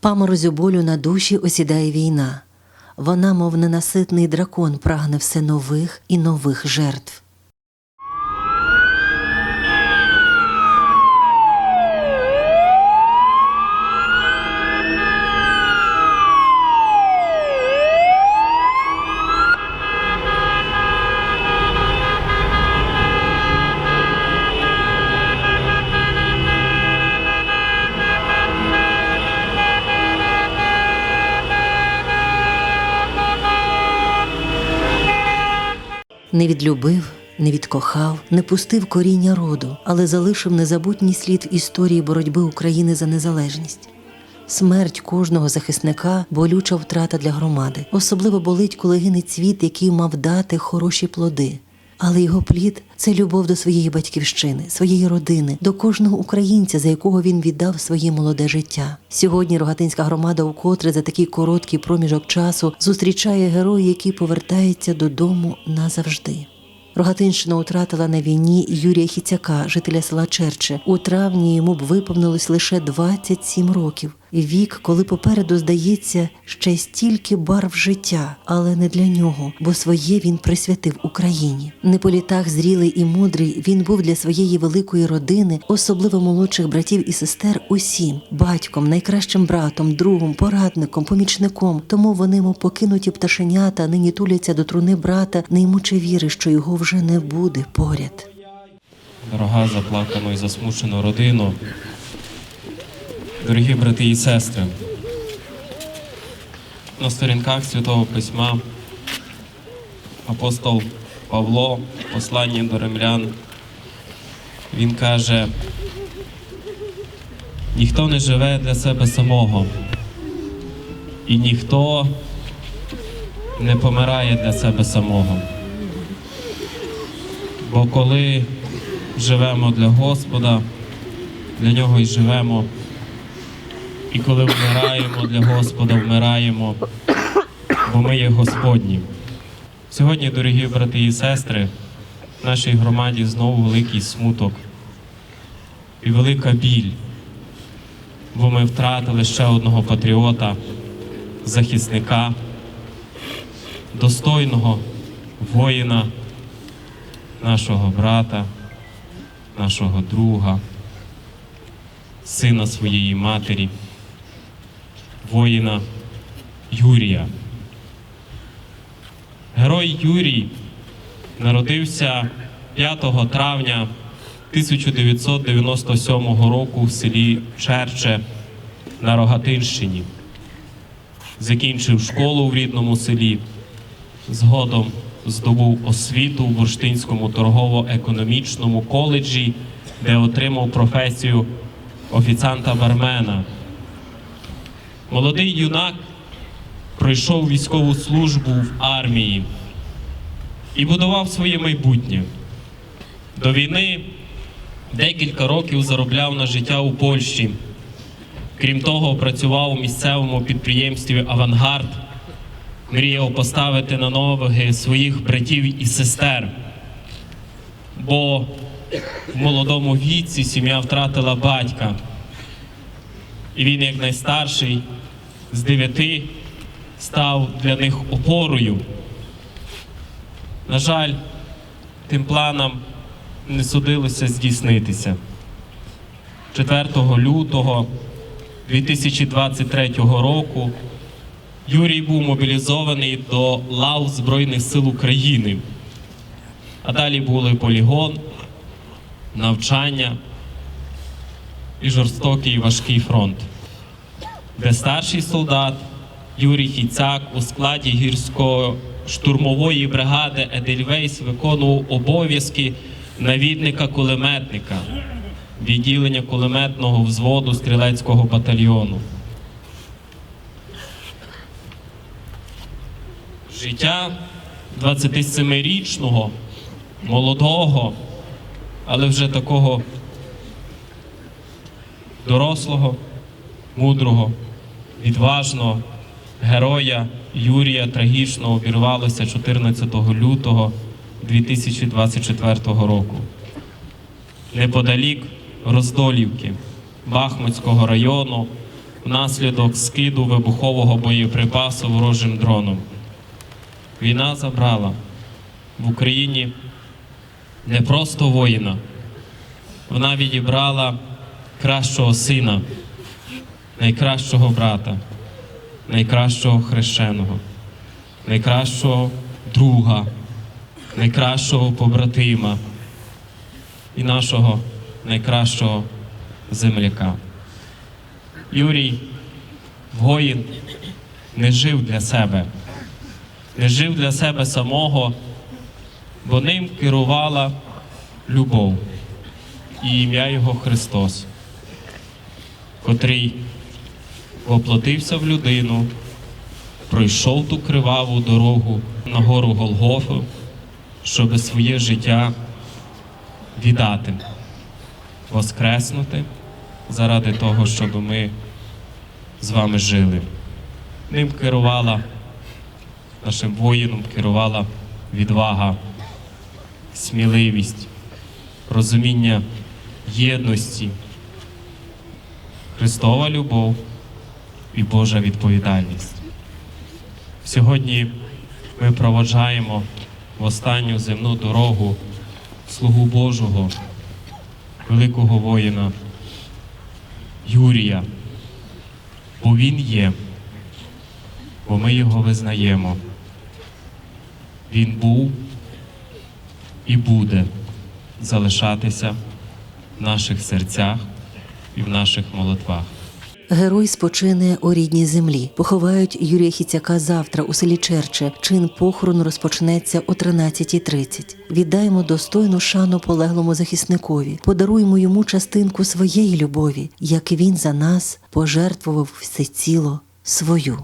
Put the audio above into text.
Паморозю болю на душі осідає війна. Вона, мов ненаситний дракон, прагне все нових і нових жертв. Не відлюбив, не відкохав, не пустив коріння роду, але залишив незабутній слід в історії боротьби України за незалежність. Смерть кожного захисника болюча втрата для громади. Особливо болить, коли гине цвіт, який мав дати хороші плоди. Але його плід це любов до своєї батьківщини, своєї родини, до кожного українця, за якого він віддав своє молоде життя. Сьогодні рогатинська громада вкотре за такий короткий проміжок часу зустрічає героя, який повертається додому назавжди. Рогатинщина втратила на війні Юрія Хіцяка, жителя села Черче. У травні йому б виповнилось лише 27 років. Вік, коли попереду здається ще стільки барв життя, але не для нього, бо своє він присвятив Україні. Не по літах зрілий і мудрий він був для своєї великої родини, особливо молодших братів і сестер, усім батьком, найкращим братом, другом, порадником, помічником. Тому вони, мов покинуті пташенята, нині туляться до труни брата, не ймучи віри, що його вже не буде поряд. дорога заплакану і засмучену родину, дорогі брати і сестри, на сторінках Святого Письма апостол Павло, в посланні до римлян, він каже, ніхто не живе для себе самого, і ніхто не помирає для себе самого. Бо коли живемо для Господа, для нього і живемо. І коли вмираємо для Господа, вмираємо, бо ми є Господні. Сьогодні, дорогі брати і сестри, в нашій громаді знову великий смуток і велика біль, бо ми втратили ще одного патріота, захисника, достойного воїна нашого брата, нашого друга, сина своєї матері, воїна Юрія. Герой Юрій народився 5 травня 1997 року в селі Черче на Рогатинщині. Закінчив школу в рідному селі. Згодом здобув освіту в Бурштинському торгово-економічному коледжі, де отримав професію офіціанта бармена. Молодий юнак пройшов військову службу в армії і будував своє майбутнє. До війни декілька років заробляв на життя у Польщі. Крім того, працював у місцевому підприємстві Авангард мріяв поставити на ноги своїх братів і сестер. Бо в молодому віці сім'я втратила батька. І він, як найстарший з дев'яти, став для них опорою. На жаль, тим планам не судилося здійснитися. 4 лютого 2023 року Юрій був мобілізований до лав Збройних сил України. А далі були полігон, навчання і жорстокий важкий фронт, де старший солдат Юрій Хіцяк у складі гірсько-штурмової бригади Едельвейс виконував обов'язки навідника-кулеметника відділення кулеметного взводу стрілецького батальйону. Життя 27-річного, молодого, але вже такого дорослого, мудрого, відважного героя Юрія трагічно обірвалося 14 лютого 2024 року. Неподалік Роздолівки Бахмутського району внаслідок скиду вибухового боєприпасу ворожим дроном. Війна забрала в Україні не просто воїна, вона відібрала кращого сина, найкращого брата, найкращого хрещеного, найкращого друга, найкращого побратима і нашого найкращого земляка. Юрій воїн не жив для себе, не жив для себе самого, бо ним керувала любов і ім'я Його Христос, котрий воплотився в людину, пройшов ту криваву дорогу на гору Голгофу, щоб своє життя віддати, воскреснути заради того, щоб ми з вами жили. Ним керувала, нашим воїном керувала відвага, сміливість, розуміння єдності, Христова любов і Божа відповідальність. Сьогодні ми проводжаємо в останню земну дорогу слугу Божого, великого воїна Юрія, бо він є, бо ми його визнаємо. Він був і буде залишатися в наших серцях і в наших молитвах. Герой спочине у рідній землі. Поховають Юрія Хіцяка завтра у селі Черче. Чин похорону розпочнеться о 13.30. Віддаємо достойну шану полеглому захисникові, подаруємо йому частинку своєї любові, як він за нас пожертвував всеціло свою.